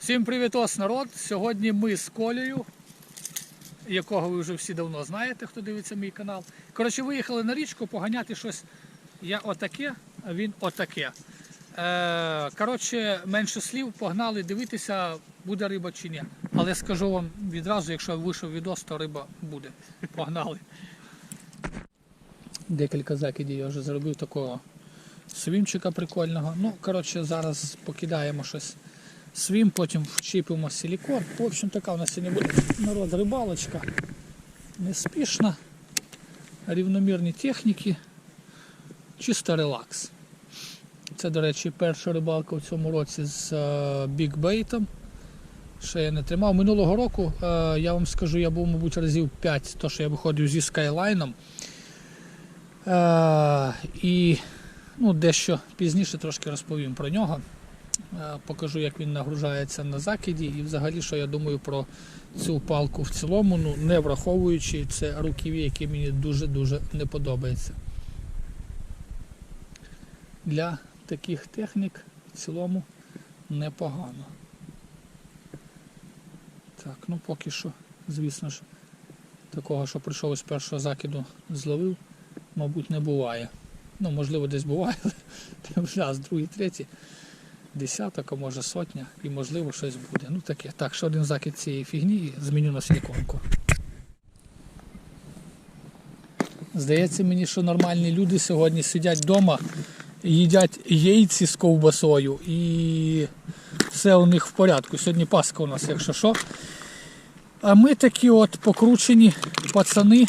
Всім привітос, народ! Сьогодні ми з Колею, якого ви вже всі давно знаєте, хто дивиться мій канал. Коротше, виїхали на річку поганяти щось. Я отаке, а він отаке. Е, коротше, менше слів, погнали дивитися, буде риба чи ні. Але скажу вам відразу, якщо вийшов відос, то риба буде. Погнали. Декілька закидів я вже зробив такого свімчика прикольного. Ну, коротше, зараз покидаємо щось свім, потім вчіпимо силікон. В общем, така у нас сьогодні буде народ рибалочка. Неспішна, рівномірні техніки, чисто релакс. Це, до речі, перша рибалка в цьому році з бікбейтом. Ще я не тримав. Минулого року, е, я вам скажу, я був, мабуть, разів 5, то що я виходив зі скайлайном. Е, і ну, дещо пізніше трошки розповім про нього. Е, Покажу, як він нагружається на закиді і взагалі, що я думаю про цю палку в цілому, ну, не враховуючи це руків'я, яке мені дуже-дуже не подобається. Для таких технік в цілому непогано. Так, ну поки що, звісно ж, такого, що прийшов із першого закиду, зловив, мабуть, не буває. Ну, можливо, десь буває, але раз, другий, третій десяток, а може сотня, і можливо щось буде. Ну таке. Так, ще один закид цієї фігні і зміню на силіконку. Здається мені, що нормальні люди сьогодні сидять вдома, їдять яйці з ковбасою і все у них в порядку. Сьогодні Пасха у нас, якщо що. А ми такі от покручені пацани,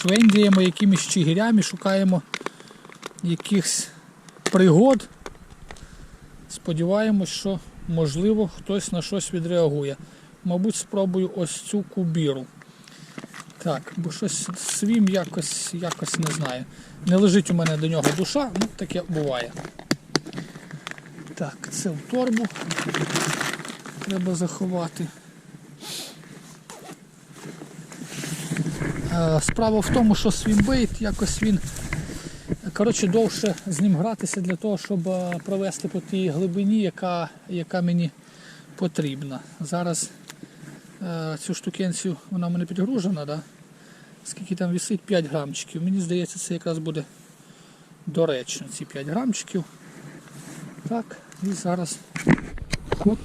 швендіємо якимись чигирями, шукаємо якихось пригод. Сподіваємось, що можливо хтось на щось відреагує. Мабуть, спробую ось цю кубіру. Так, бо щось свім якось, якось не знаю. Не лежить у мене до нього душа, ну таке буває. Так, це в торбу треба заховати. Е, Справа в тому, що свімбейт якось він коротше, довше з ним гратися для того, щоб е, провести по тій глибині, яка, яка мені потрібна. Зараз е, цю штукенцію вона в мене підгружена, да? скільки там висить 5 грамчиків. Мені здається, це якраз буде доречно, ці 5 грамчиків. Так, і зараз. Оп.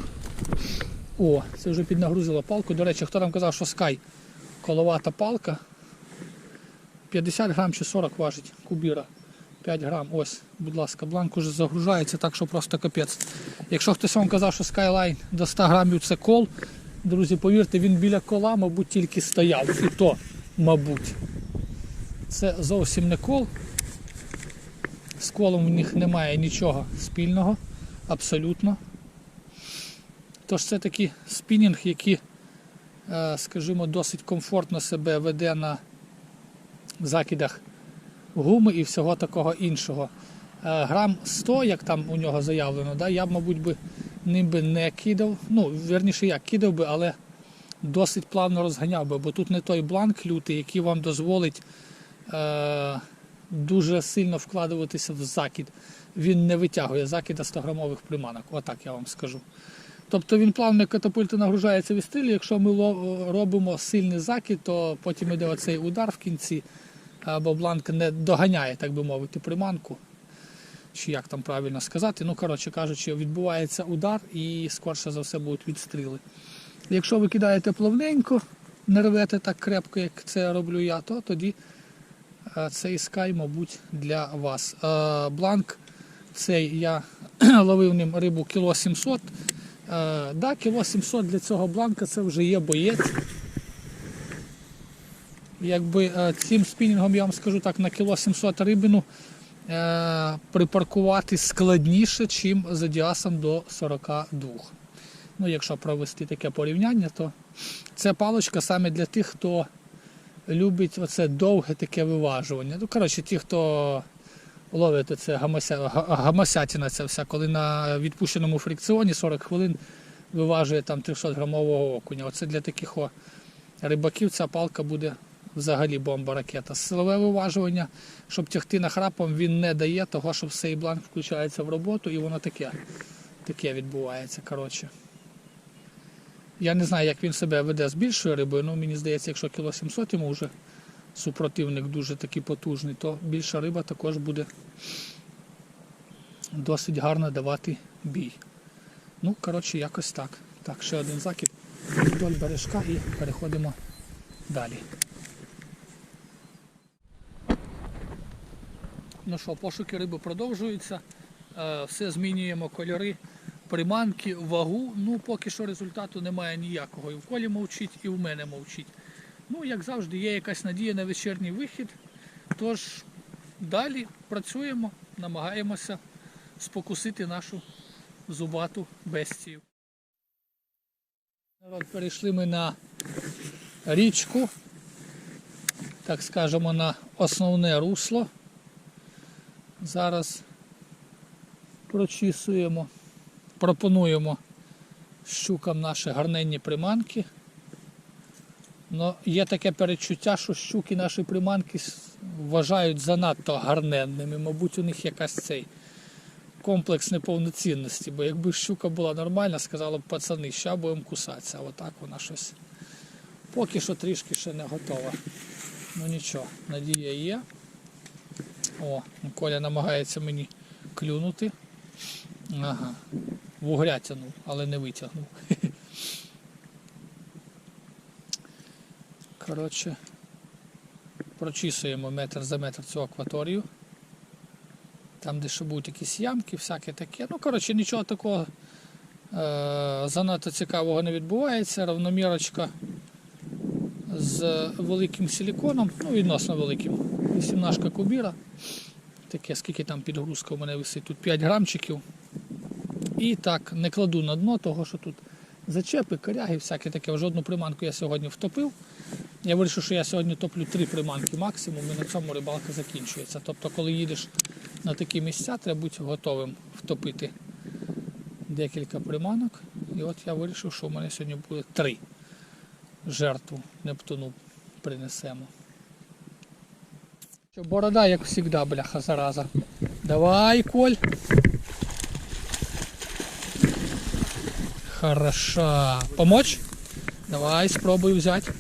О, це вже піднагрузило палку. До речі, хто там казав, що скай коловата палка. 50 грам чи 40 важить кубіра. 5 грам, ось, будь ласка, бланк уже загружається, так що просто капець. Якщо хтось вам казав, що Skyline до 100 грамів це кол, друзі, повірте, він біля кола, мабуть, тільки стояв. І то, мабуть. Це зовсім не кол. З колом в них немає нічого спільного, абсолютно. Тож це такий спінінг, який, е, скажімо, досить комфортно себе веде на закидах гуми і всього такого іншого. Е, Грам 100, як там у нього заявлено, да, я мабуть, би ним би не кидав. Ну, верніше, як кидав би, але досить плавно розганяв би, бо тут не той бланк лютий, який вам дозволить е, дуже сильно вкладуватися в закид. Він не витягує закида 100-грамових приманок, отак я вам скажу. Тобто він плавно як катапульта нагружається в стрілі. Якщо ми робимо сильний закид, то потім йде оцей удар в кінці, або бланк не доганяє, так би мовити, приманку. Чи як там правильно сказати. Ну, коротше кажучи, відбувається удар і скорше за все будуть відстріли. Якщо ви кидаєте плавненько, не рвете так крепко, як це роблю я, то тоді е, цей скай, мабуть, для вас. Е, Бланк цей я ловив ним рибу кіло 700. Е, да, кіло 700 для цього бланка це вже є боєць. Якби е, цим спінінгом, я вам скажу так, на кіло 700 рибину е, припаркувати складніше, чим за діасом до 42. Ну, якщо провести таке порівняння, то це паличка саме для тих, хто любить оце довге таке виважування. Ну, коротше, ті, хто ловить це гамася, га- гамасятина, ця вся, коли на відпущеному фрикціоні 40 хвилин виважує там 300 грамового окуня. Оце для таких о, рибаків ця палка буде взагалі бомба ракета. Силове виважування, щоб тягти нахрапом, він не дає того, щоб цей бланк включається в роботу і воно таке, таке відбувається. коротше. Я не знаю, як він себе веде з більшою рибою, але мені здається, якщо кіло 700 йому вже супротивник дуже такий потужний, то більша риба також буде досить гарно давати бій. Ну, коротше, якось так. Так, ще один закид вдоль бережка і переходимо далі. Ну що, пошуки риби продовжуються. Е, Все змінюємо кольори, приманки, вагу. Ну, поки що результату немає ніякого. І в колі мовчить, і в мене мовчить. Ну, як завжди, є якась надія на вечірній вихід. Тож далі працюємо, намагаємося спокусити нашу зубату бестію. Перейшли ми на річку, так скажемо, на основне русло. Зараз прочісуємо, пропонуємо щукам наші гарненні приманки. Но є таке перечуття, що щуки наші приманки вважають занадто гарненними. Мабуть, у них якась цей комплекс неповноцінності. Бо якби щука була нормальна, сказала б пацани, ща будемо кусатися. А отак вона щось. Поки що трішки ще не готова. Ну нічого, надія є. О, Коля намагається мені клюнути. Ага. Вугря тягнув, але не витягнув. Коротше, прочісуємо метр за метр цю акваторію. Там, де ще будуть якісь ямки, всяке таке. Ну, коротше, нічого такого е- занадто цікавого не відбувається. Равномірочка з великим силіконом, ну, відносно великим. 18 кубіра. Таке, скільки там підгрузка у мене висить, тут 5 грамчиків. І так, не кладу на дно, того що тут зачепи, коряги, всяке таке. Вже одну приманку я сьогодні втопив. Я вирішив, що я сьогодні топлю три приманки максимум, і на цьому рибалка закінчується. Тобто, коли їдеш на такі місця, треба бути готовим втопити декілька приманок. І от я вирішив, що у мене сьогодні буде три жертву Нептуну принесемо. Що, борода, як завжди, бляха, зараза. Давай, Коль. Хороша. Помочь? Давай, спробуй взяти.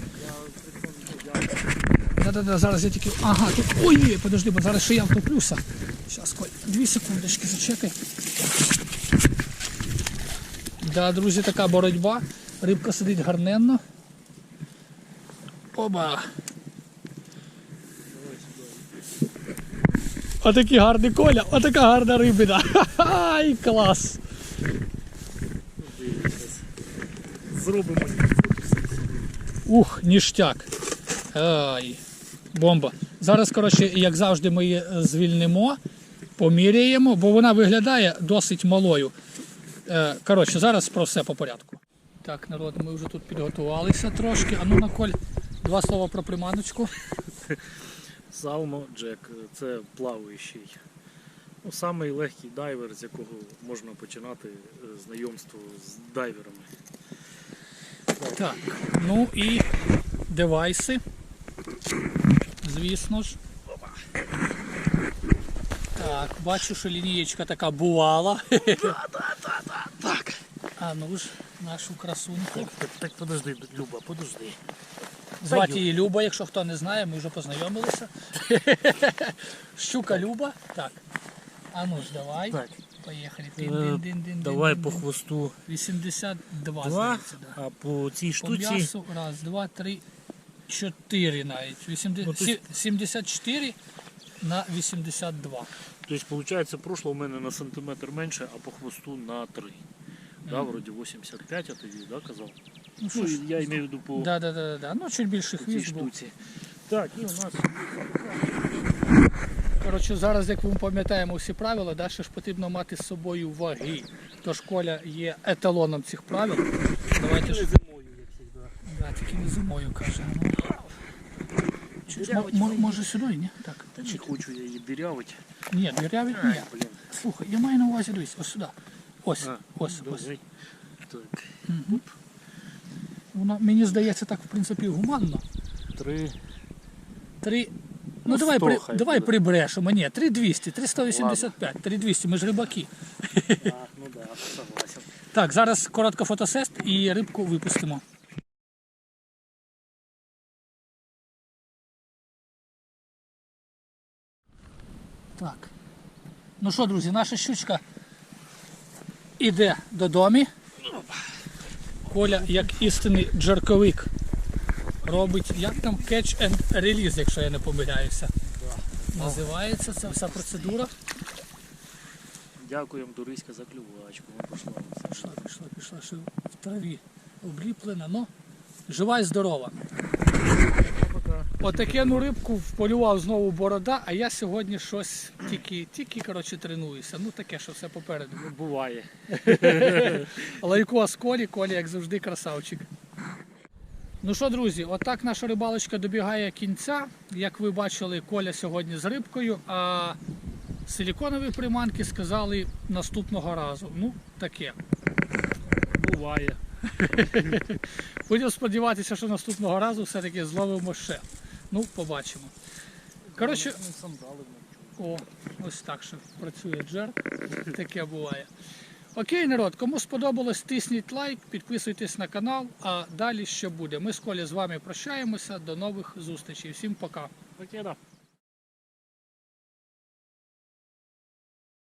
Да-да-да, зараз я тільки. Ага, тут. Ой, подожди, бо зараз ще я втоплюся. Зараз, Коль, дві секундочки, зачекай. Да, друзі, така боротьба. Рибка сидить гарненно. Оба. Отакий гарний коля, отака гарна рибина. Ай, клас. Зробимо. Ух, ніштяк. Ай, бомба. Зараз, коротше, як завжди, ми її звільнимо, поміряємо, бо вона виглядає досить малою. Е, Коротше, зараз про все по порядку. Так, народ, ми вже тут підготувалися трошки. А ну на коль, два слова про приманочку. Салмо Джек це плаваючий. Ну, самий легкий дайвер, з якого можна починати е, знайомство з дайверами. Так, ну і девайси. Звісно ж. Так, бачу, що лінієчка така бувала. Так. А ну ж, нашу красуньку. Так, так, так подожди, Люба, подожди. Звати її Люба, якщо хто не знає, ми вже познайомилися. Щука Люба. Так. А ну ж, давай. Так. Поїхали. Е, Дин-дин-дин-дин-дин-дин. Давай по хвосту 82, два, здається, да. а по цій По штуці м'ясу раз, два, три, чотири навіть. 80, Ну, тут- 74 на 82. Тобто, виходить, прошло у мене на сантиметр менше, а по хвосту на 3. Да, вроді 85, а тоді да, казав. Ну, що Ну, ж, я маю в виду по да, да, да, да. Ну, чуть більше цій хвіст був. штуці. Так, і у нас Коротше, зараз, як ми пам'ятаємо всі правила, да, ще ж потрібно мати з собою ваги. Тож Коля є еталоном цих правил. Давайте ж, зимою, як завжди. да, тільки не зимою каже. Ну. Мо- мо- може сюди, ні? Так. Та не хочу я її дирявити. Ні, дірявить ні. Блін. Слухай, я маю на увазі, дивись, ось сюди. Ось, А, ось, ось. Так, Воно, мені здається, так, в принципі, гуманно. три. Три. Ну, Ну, давай, сто при, хай давай буде. прибрешемо. Ні, 3200, 385, 3200, ми ж рибаки. А, ну да, согласен. Так, зараз коротко фотосест і рибку випустимо. Так. Ну що, друзі, наша щучка іде додому. Коля, як істинний джерковик, робить як там catch and release, якщо я не помиляюся. Називається ця вся процедура. Дякуємо Дуриська за клювачку. Пішла. Пішла, пішла, пішла, в траві обліплена, но жива і здорова. Пока. Отаке ну рибку вполював знову борода, а я сьогодні щось тільки, тільки коротше, тренуюся. Ну таке, що все попереду. Ну, буває. Лайко з колі, колі, як завжди, красавчик. Ну що, друзі, отак наша рибалочка добігає кінця. Як ви бачили, Коля сьогодні з рибкою, а силіконові приманки сказали наступного разу. Ну, таке. Буває. Будемо сподіватися, що наступного разу все-таки зловимо ще. Ну, побачимо. Коротше. О, ось так що працює джер. Таке буває. Окей, народ, кому сподобалось, тисніть лайк, підписуйтесь на канал, а далі що буде. Ми з Колі з вами прощаємося. До нових зустрічей. Всім пока. Покида.